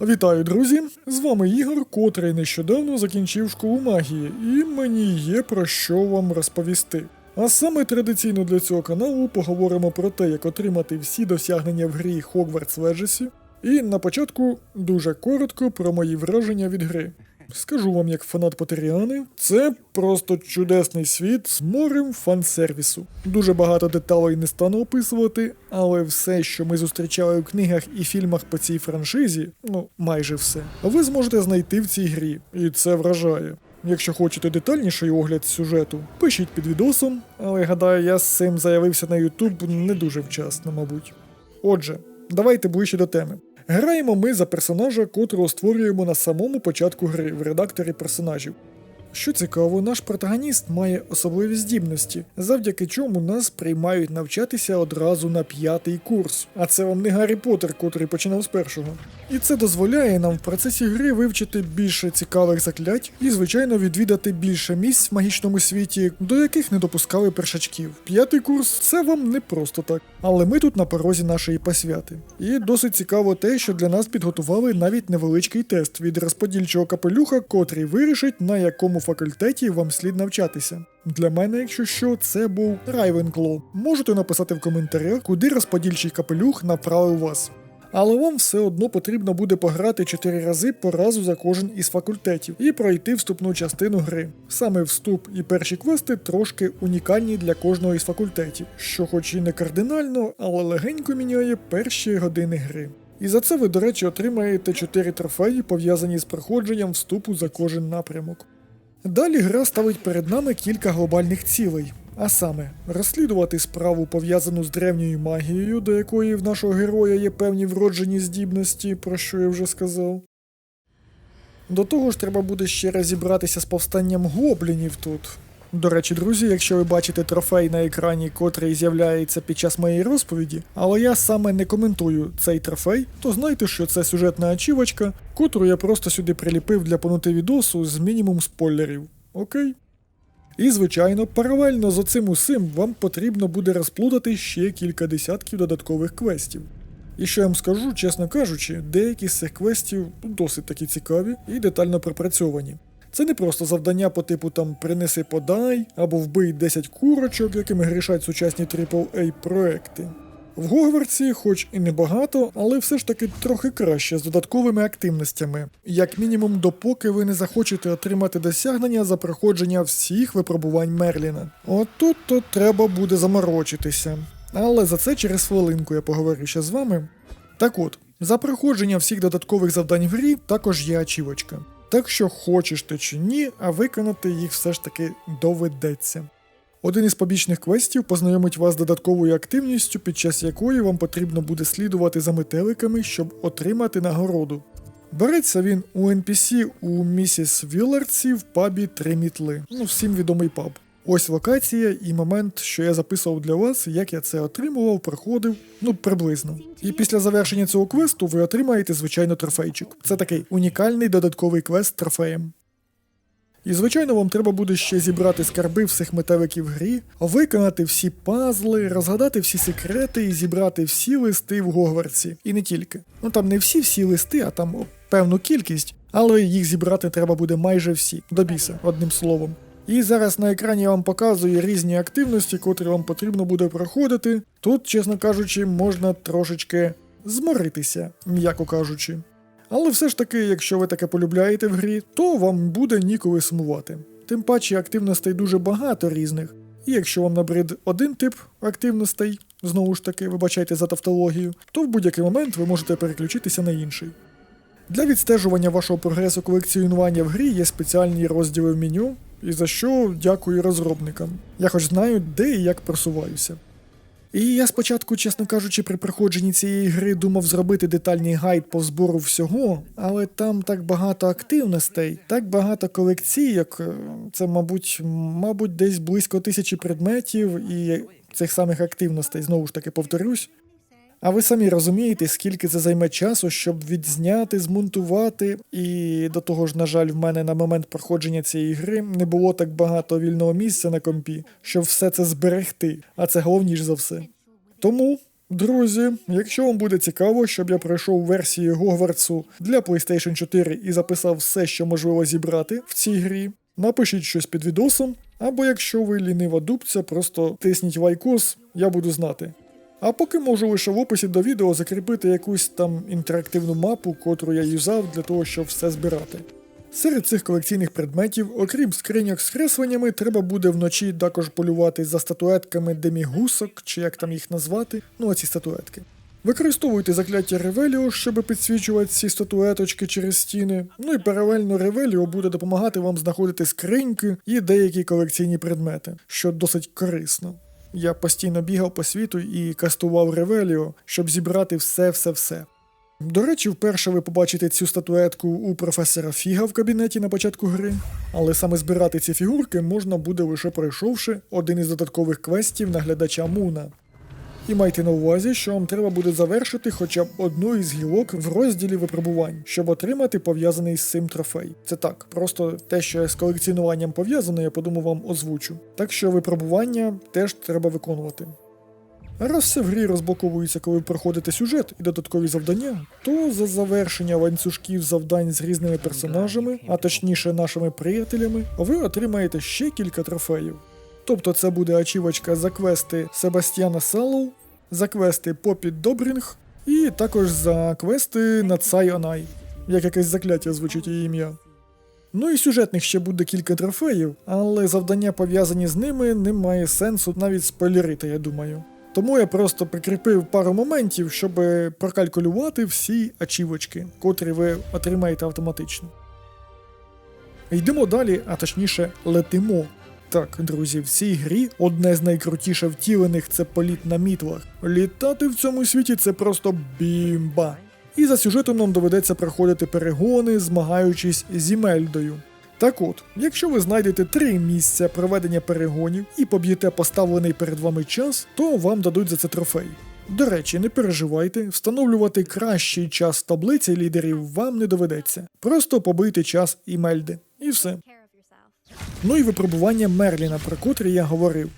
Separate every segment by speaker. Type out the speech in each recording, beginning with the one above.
Speaker 1: Вітаю, друзі! З вами Ігор, котрий нещодавно закінчив школу магії, і мені є про що вам розповісти. А саме традиційно для цього каналу поговоримо про те, як отримати всі досягнення в грі Hogwarts Legacy, і на початку дуже коротко про мої враження від гри. Скажу вам, як фанат Потеріани, це просто чудесний світ з морем фан-сервісу. Дуже багато деталей не стану описувати, але все, що ми зустрічали у книгах і фільмах по цій франшизі, ну майже все, ви зможете знайти в цій грі, і це вражає. Якщо хочете детальніший огляд сюжету, пишіть під відосом, але гадаю, я з цим заявився на YouTube не дуже вчасно, мабуть. Отже, давайте ближче до теми. Граємо ми за персонажа, котрого створюємо на самому початку гри в редакторі персонажів. Що цікаво, наш протагоніст має особливі здібності, завдяки чому нас приймають навчатися одразу на п'ятий курс. А це вам не Гаррі Поттер, котрий починав з першого. І це дозволяє нам в процесі гри вивчити більше цікавих заклять і, звичайно, відвідати більше місць в магічному світі, до яких не допускали першачків. П'ятий курс це вам не просто так. Але ми тут на порозі нашої посвяти. І досить цікаво те, що для нас підготували навіть невеличкий тест від розподільчого капелюха, котрий вирішить, на якому факультеті вам слід навчатися. Для мене, якщо що, це був Райвенкло. Можете написати в коментарях, куди розподільчий капелюх направив вас. Але вам все одно потрібно буде пограти 4 рази по разу за кожен із факультетів і пройти вступну частину гри. Саме вступ і перші квести трошки унікальні для кожного із факультетів, що хоч і не кардинально, але легенько міняє перші години гри. І за це ви, до речі, отримаєте 4 трофеї, пов'язані з проходженням вступу за кожен напрямок. Далі гра ставить перед нами кілька глобальних цілей. А саме, розслідувати справу пов'язану з древньою магією, до якої в нашого героя є певні вроджені здібності, про що я вже сказав. До того ж, треба буде ще розібратися з повстанням гоблінів тут. До речі, друзі, якщо ви бачите трофей на екрані, котрий з'являється під час моєї розповіді, але я саме не коментую цей трофей, то знайте, що це сюжетна ачівочка, котру я просто сюди приліпив для понути відосу з мінімум спойлерів. Окей? І, звичайно, паралельно з оцим усім вам потрібно буде розплутати ще кілька десятків додаткових квестів. І що я вам скажу, чесно кажучи, деякі з цих квестів досить таки цікаві і детально пропрацьовані. Це не просто завдання по типу там принеси подай або вбий 10 курочок, якими грішать сучасні AAA проекти. В Гогвартсі, хоч і небагато, але все ж таки трохи краще з додатковими активностями, як мінімум, допоки ви не захочете отримати досягнення за проходження всіх випробувань Мерліна. От тут то треба буде заморочитися. Але за це через хвилинку я поговорю ще з вами. Так от, за проходження всіх додаткових завдань в грі також є ачівочка. Так що хочеш ти чи ні, а виконати їх все ж таки доведеться. Один із побічних квестів познайомить вас з додатковою активністю, під час якої вам потрібно буде слідувати за метеликами, щоб отримати нагороду. Береться він у NPC у місіс Віллардсі в пабі Три мітли. Ну, всім відомий паб. Ось локація і момент, що я записував для вас, як я це отримував, проходив, ну приблизно. І після завершення цього квесту ви отримаєте звичайно трофейчик. Це такий унікальний додатковий квест трофеєм. І звичайно, вам треба буде ще зібрати скарби всіх метеликів грі, виконати всі пазли, розгадати всі секрети і зібрати всі листи в Гогвартсі. І не тільки. Ну там не всі всі листи, а там певну кількість, але їх зібрати треба буде майже всі, до біса, одним словом. І зараз на екрані я вам показую різні активності, котрі вам потрібно буде проходити. Тут, чесно кажучи, можна трошечки зморитися, м'яко кажучи. Але все ж таки, якщо ви таке полюбляєте в грі, то вам буде ніколи сумувати. Тим паче активностей дуже багато різних. І якщо вам набрид один тип активностей, знову ж таки, вибачайте за тавтологію, то в будь-який момент ви можете переключитися на інший. Для відстежування вашого прогресу колекціонування в грі є спеціальні розділи в меню, і за що дякую розробникам. Я хоч знаю, де і як просуваюся. І я спочатку, чесно кажучи, при проходженні цієї гри думав зробити детальний гайд по збору всього, але там так багато активностей, так багато колекційок. е, Це, мабуть, мабуть, десь близько тисячі предметів і цих самих активностей, знову ж таки повторюсь. А ви самі розумієте, скільки це займе часу, щоб відзняти, змонтувати. І до того ж, на жаль, в мене на момент проходження цієї гри не було так багато вільного місця на компі, щоб все це зберегти, а це головніше за все. Тому Друзі, якщо вам буде цікаво, щоб я пройшов версії Гогвартсу для PlayStation 4 і записав все, що можливо зібрати в цій грі, напишіть щось під відосом, або якщо ви лінива дубця, просто тисніть лайкос, я буду знати. А поки можу лише в описі до відео закріпити якусь там інтерактивну мапу, котру я юзав для того, щоб все збирати. Серед цих колекційних предметів, окрім скриньок з кресленнями, треба буде вночі також полювати за статуетками демігусок, чи як там їх назвати, ну оці статуетки. Використовуйте закляття Ревеліо, щоб підсвічувати ці статуеточки через стіни. Ну і паралельно Ревеліо буде допомагати вам знаходити скриньки і деякі колекційні предмети, що досить корисно. Я постійно бігав по світу і кастував Ревеліо, щоб зібрати все-все-все. До речі, вперше ви побачите цю статуетку у професора Фіга в кабінеті на початку гри, але саме збирати ці фігурки можна буде лише пройшовши один із додаткових квестів наглядача Муна. І майте на увазі, що вам треба буде завершити хоча б одну із гілок в розділі випробувань, щоб отримати пов'язаний з цим трофей. Це так, просто те, що з колекціонуванням пов'язано, я подумав вам озвучу. Так що випробування теж треба виконувати. А раз все в грі розблоковується, коли ви проходите сюжет і додаткові завдання, то за завершення ланцюжків завдань з різними персонажами, а точніше нашими приятелями, ви отримаєте ще кілька трофеїв. Тобто це буде ачівочка за квести Себастьяна Салоу, за квести Попі Добрінг і також за квести Нацай як якесь закляття звучить її ім'я. Ну і сюжетних ще буде кілька трофеїв, але завдання пов'язані з ними немає сенсу навіть спойлерити, я думаю. Тому я просто прикріпив пару моментів, щоб прокалькулювати всі ачівочки, котрі ви отримаєте автоматично. Йдемо далі, а точніше летимо. Так, друзі, в цій грі одне з найкрутіше втілених це політ на мітлах. Літати в цьому світі це просто бімба. І за сюжетом нам доведеться проходити перегони, змагаючись з Імельдою. Так от, якщо ви знайдете три місця проведення перегонів і поб'єте поставлений перед вами час, то вам дадуть за це трофей. До речі, не переживайте, встановлювати кращий час таблиці лідерів вам не доведеться. Просто побийте час Імельди. І все. Ну і випробування Мерліна, про котрі я говорив.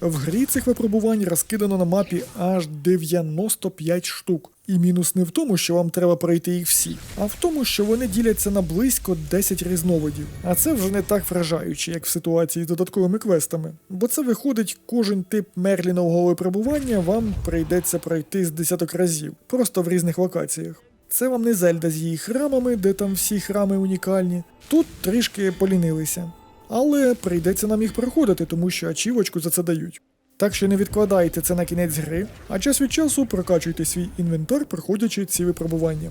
Speaker 1: В грі цих випробувань розкидано на мапі аж 95 штук. І мінус не в тому, що вам треба пройти їх всі, а в тому, що вони діляться на близько 10 різновидів. А це вже не так вражаюче, як в ситуації з додатковими квестами. Бо це виходить, кожен тип Мерлінового випробування вам прийдеться пройти з десяток разів, просто в різних локаціях. Це вам не Зельда з її храмами, де там всі храми унікальні. Тут трішки полінилися. Але прийдеться нам їх проходити, тому що ачівочку за це дають. Так що не відкладайте це на кінець гри, а час від часу прокачуйте свій інвентар, проходячи ці випробування.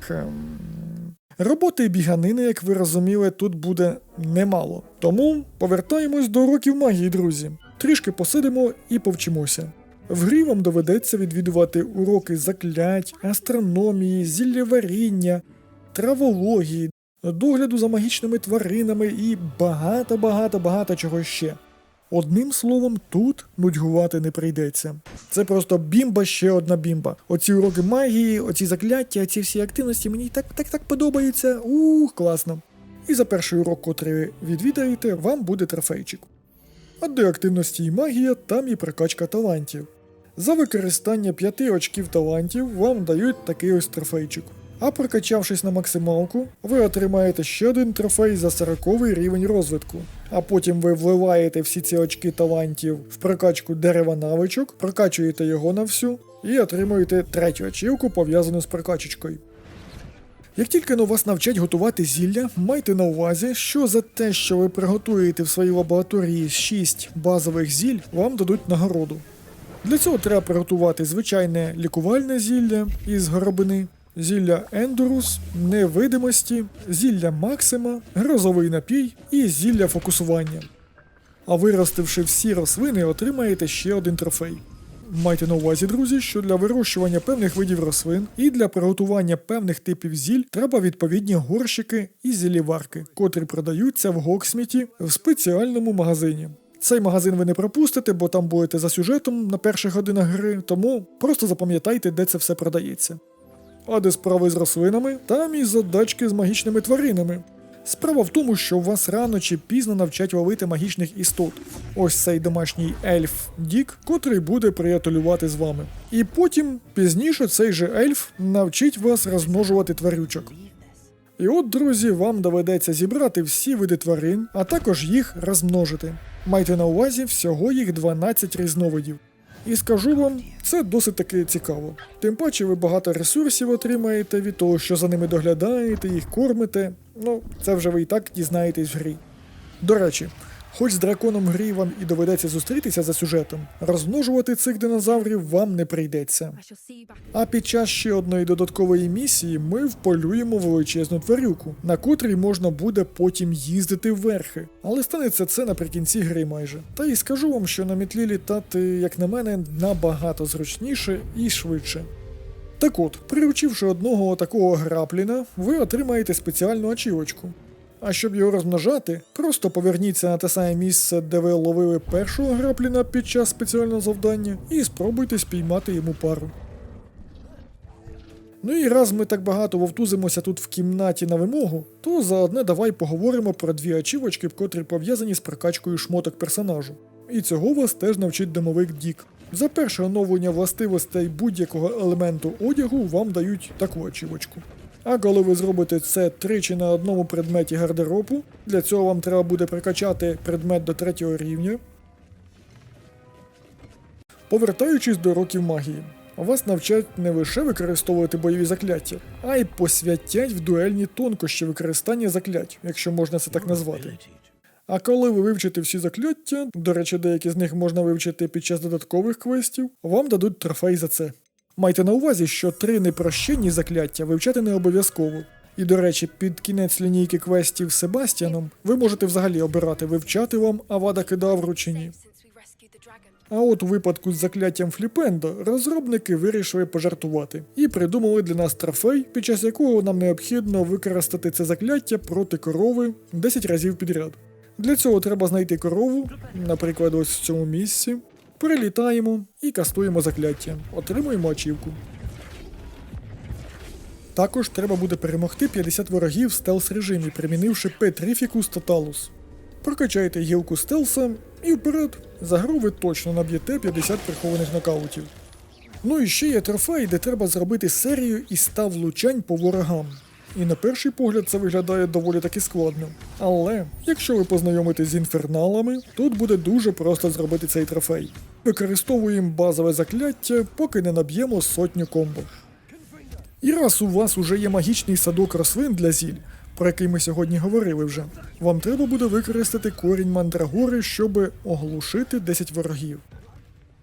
Speaker 1: Хм. Роботи і біганини, як ви розуміли, тут буде немало. Тому повертаємось до уроків магії, друзі. Трішки посидимо і повчимося. В грі вам доведеться відвідувати уроки заклять, астрономії, зіллєваріння, травології, догляду за магічними тваринами і багато-багато-багато чого ще. Одним словом, тут нудьгувати не прийдеться. Це просто бімба ще одна бімба. Оці уроки магії, оці закляття, ці всі активності мені так так так подобаються. Ух, класно. І за перший урок, котрий відвідаєте, вам буде трофейчик. А де активності і магія, там і прокачка талантів. За використання 5 очків талантів вам дають такий ось трофейчик. А прокачавшись на максималку, ви отримаєте ще один трофей за 40 рівень розвитку. А потім ви вливаєте всі ці очки талантів в прокачку дерева навичок, прокачуєте його на всю і отримуєте третю ачівку, пов'язану з прокачечкою. Як тільки но вас навчать готувати зілля, майте на увазі, що за те, що ви приготуєте в своїй лабораторії 6 базових зіль, вам дадуть нагороду. Для цього треба приготувати звичайне лікувальне зілля із горобини, зілля ендурус, невидимості, зілля максима, грозовий напій і зілля фокусування. А виростивши всі рослини, отримаєте ще один трофей. Майте на увазі, друзі, що для вирощування певних видів рослин і для приготування певних типів зіль треба відповідні горщики і зіліварки, котрі продаються в Гоксміті в спеціальному магазині. Цей магазин ви не пропустите, бо там будете за сюжетом на перших годинах гри, тому просто запам'ятайте, де це все продається. А де справи з рослинами, там і задачки з магічними тваринами. Справа в тому, що вас рано чи пізно навчать ловити магічних істот. Ось цей домашній ельф Дік, котрий буде приятелювати з вами. І потім, пізніше, цей же ельф навчить вас розмножувати тварючок. І от, друзі, вам доведеться зібрати всі види тварин, а також їх розмножити. Майте на увазі всього їх 12 різновидів. І скажу вам, це досить таки цікаво. Тим паче ви багато ресурсів отримаєте від того, що за ними доглядаєте, їх кормите. Ну, це вже ви і так дізнаєтесь в грі. До речі, хоч з драконом грі вам і доведеться зустрітися за сюжетом, розмножувати цих динозаврів вам не прийдеться. А під час ще одної додаткової місії ми вполюємо величезну тварюку, на котрій можна буде потім їздити вверхи. Але станеться це наприкінці гри майже. Та і скажу вам, що на мітлі літати, як на мене, набагато зручніше і швидше. Так от, приручивши одного такого грапліна, ви отримаєте спеціальну ачівочку. А щоб його розмножати, просто поверніться на те саме місце, де ви ловили першого грапліна під час спеціального завдання, і спробуйте спіймати йому пару. Ну і раз ми так багато вовтузимося тут в кімнаті на вимогу, то заодне давай поговоримо про дві ачівочки, котрі пов'язані з прокачкою шмоток персонажу. І цього вас теж навчить домовик Дік. За перше оновлення властивостей будь-якого елементу одягу вам дають таку ачівочку. А коли ви зробите це тричі на одному предметі гардеробу, для цього вам треба буде прокачати предмет до третього рівня. Повертаючись до років магії, вас навчать не лише використовувати бойові закляття, а й посвятять в дуельні тонкощі використання заклять, якщо можна це так назвати. А коли ви вивчите всі закляття, до речі, деякі з них можна вивчити під час додаткових квестів, вам дадуть трофей за це. Майте на увазі, що три непрощенні закляття вивчати не обов'язково. І, до речі, під кінець лінійки квестів з Себастьяном ви можете взагалі обирати вивчати вам Авада Кедавру чи ні. А от у випадку з закляттям Фліпендо розробники вирішили пожартувати і придумали для нас трофей, під час якого нам необхідно використати це закляття проти корови 10 разів підряд. Для цього треба знайти корову, наприклад, ось в цьому місці. Прилітаємо і кастуємо закляття, отримуємо ачівку. Також треба буде перемогти 50 ворогів в стелс режимі, примінивши Петрифікус Тоталус. Прокачайте гілку стелса і вперед. За гру ви точно наб'єте 50 прихованих нокаутів. Ну і ще є трофей, де треба зробити серію із 100 влучань по ворогам. І на перший погляд це виглядає доволі таки складно. Але якщо ви познайомитесь з інферналами, тут буде дуже просто зробити цей трофей. Використовуємо базове закляття, поки не наб'ємо сотню комбо. І раз у вас уже є магічний садок рослин для зіль, про який ми сьогодні говорили вже, вам треба буде використати корінь мандрагори, щоб оглушити 10 ворогів.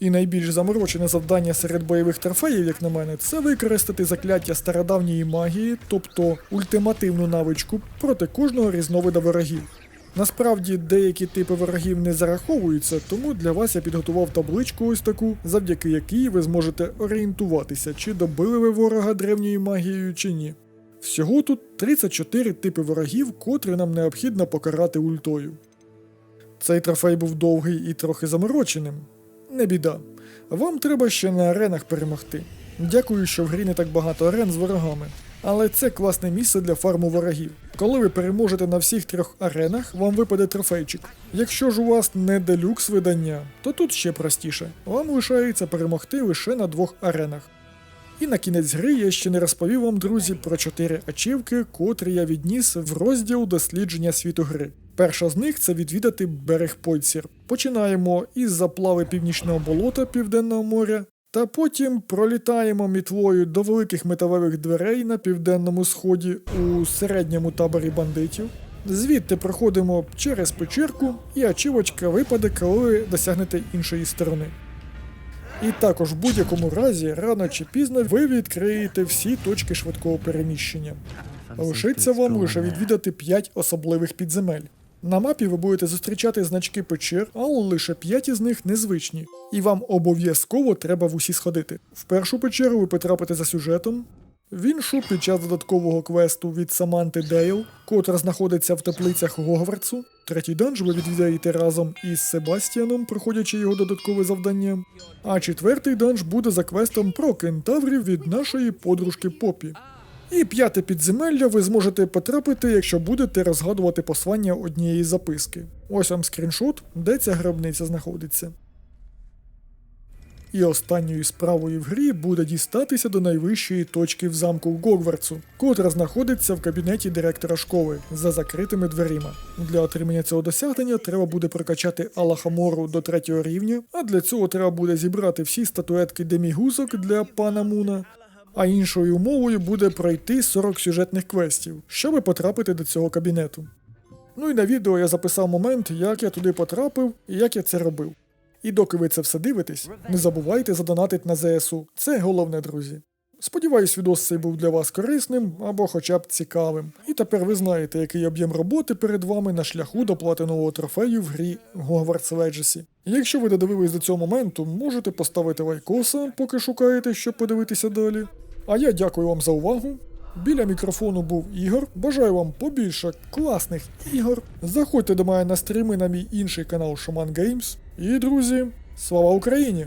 Speaker 1: І найбільш заморочене завдання серед бойових трофеїв, як на мене, це використати закляття стародавньої магії, тобто ультимативну навичку проти кожного різновида ворогів. Насправді деякі типи ворогів не зараховуються, тому для вас я підготував табличку ось таку, завдяки якій ви зможете орієнтуватися, чи добили ви ворога древньою магією чи ні. Всього тут 34 типи ворогів, котрі нам необхідно покарати ультою. Цей трофей був довгий і трохи замороченим. Не біда. Вам треба ще на аренах перемогти. Дякую, що в грі не так багато арен з ворогами. Але це класне місце для фарму ворогів. Коли ви переможете на всіх трьох аренах, вам випаде трофейчик. Якщо ж у вас не делюкс видання, то тут ще простіше. Вам лишається перемогти лише на двох аренах. І на кінець гри я ще не розповів вам, друзі, про чотири ачівки, котрі я відніс в розділ дослідження світу гри. Перша з них це відвідати берег Пойцір. Починаємо із заплави північного болота Південного моря, та потім пролітаємо мітлою до великих металевих дверей на південному сході у середньому таборі бандитів. Звідти проходимо через печерку, і ачівочка випаде, коли досягнете іншої сторони. І також в будь-якому разі, рано чи пізно, ви відкриєте всі точки швидкого переміщення. Лишиться вам лише відвідати 5 особливих підземель. На мапі ви будете зустрічати значки печер, але лише 5 із них незвичні, і вам обов'язково треба в усі сходити. В першу печеру ви потрапите за сюжетом, в іншу під час додаткового квесту від Саманти Дейл, котра знаходиться в теплицях Гогвартсу. Третій данж ви відвідаєте разом із Себастіаном, проходячи його додаткове завдання. А четвертий данж буде за квестом про кентаврів від нашої подружки Попі. І п'яте підземелля ви зможете потрапити, якщо будете розгадувати послання однієї записки. Ось вам скріншот, де ця гробниця знаходиться. І останньою справою в грі буде дістатися до найвищої точки в замку Гогвартсу, котра знаходиться в кабінеті директора школи за закритими дверима. Для отримання цього досягнення треба буде прокачати Алахамору до третього рівня, а для цього треба буде зібрати всі статуетки демігузок для пана Муна. А іншою умовою буде пройти 40 сюжетних квестів, щоб потрапити до цього кабінету. Ну і на відео я записав момент, як я туди потрапив і як я це робив. І доки ви це все дивитесь, не забувайте задонатити на ЗСУ. Це головне, друзі. Сподіваюсь, відос цей був для вас корисним або хоча б цікавим. І тепер ви знаєте, який об'єм роботи перед вами на шляху до платинового трофею в грі Hogwarts Legacy. Якщо ви додивились до цього моменту, можете поставити лайкоса, поки шукаєте, щоб подивитися далі. А я дякую вам за увагу. Біля мікрофону був Ігор. Бажаю вам побільше класних ігор. Заходьте до мене на стріми на мій інший канал Шаман Геймс. І, друзі, слава Україні!